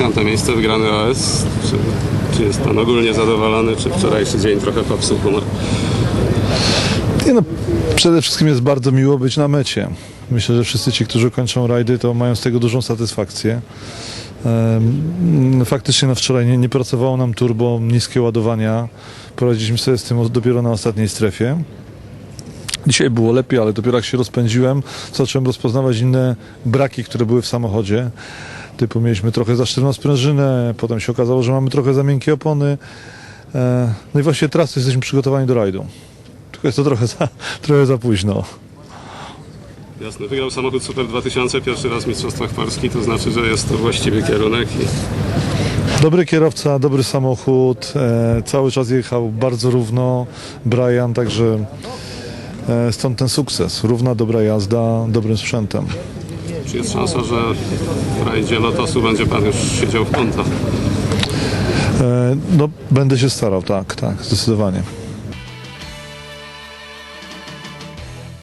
piąte miejsce, wygrany OS. Czy, czy jest pan ogólnie zadowolony, czy wczorajszy dzień trochę popsuł humor? Nie no, przede wszystkim jest bardzo miło być na mecie. Myślę, że wszyscy ci, którzy kończą rajdy, to mają z tego dużą satysfakcję. Em, Faktycznie na wczoraj nie, nie pracowało nam turbo, niskie ładowania. Poradziliśmy sobie z tym dopiero na ostatniej strefie. Dzisiaj było lepiej, ale dopiero jak się rozpędziłem, zacząłem rozpoznawać inne braki, które były w samochodzie. Typu mieliśmy trochę za sztywną sprężynę, potem się okazało, że mamy trochę za miękkie opony. E, No i właśnie teraz jesteśmy przygotowani do rajdu. Tylko jest to trochę za, trochę za późno. Jasne, wygrał samochód Super 2000, pierwszy raz w Mistrzostwach Polski, to znaczy, że jest to właściwy kierunek i Dobry kierowca, dobry samochód, e, cały czas jechał bardzo równo Brian, także e, stąd ten sukces. Równa, dobra jazda, dobrym sprzętem. Czy jest szansa, że w rajdzie Lotosu będzie pan już siedział w kątach? E, no, będę się starał, tak, tak, zdecydowanie.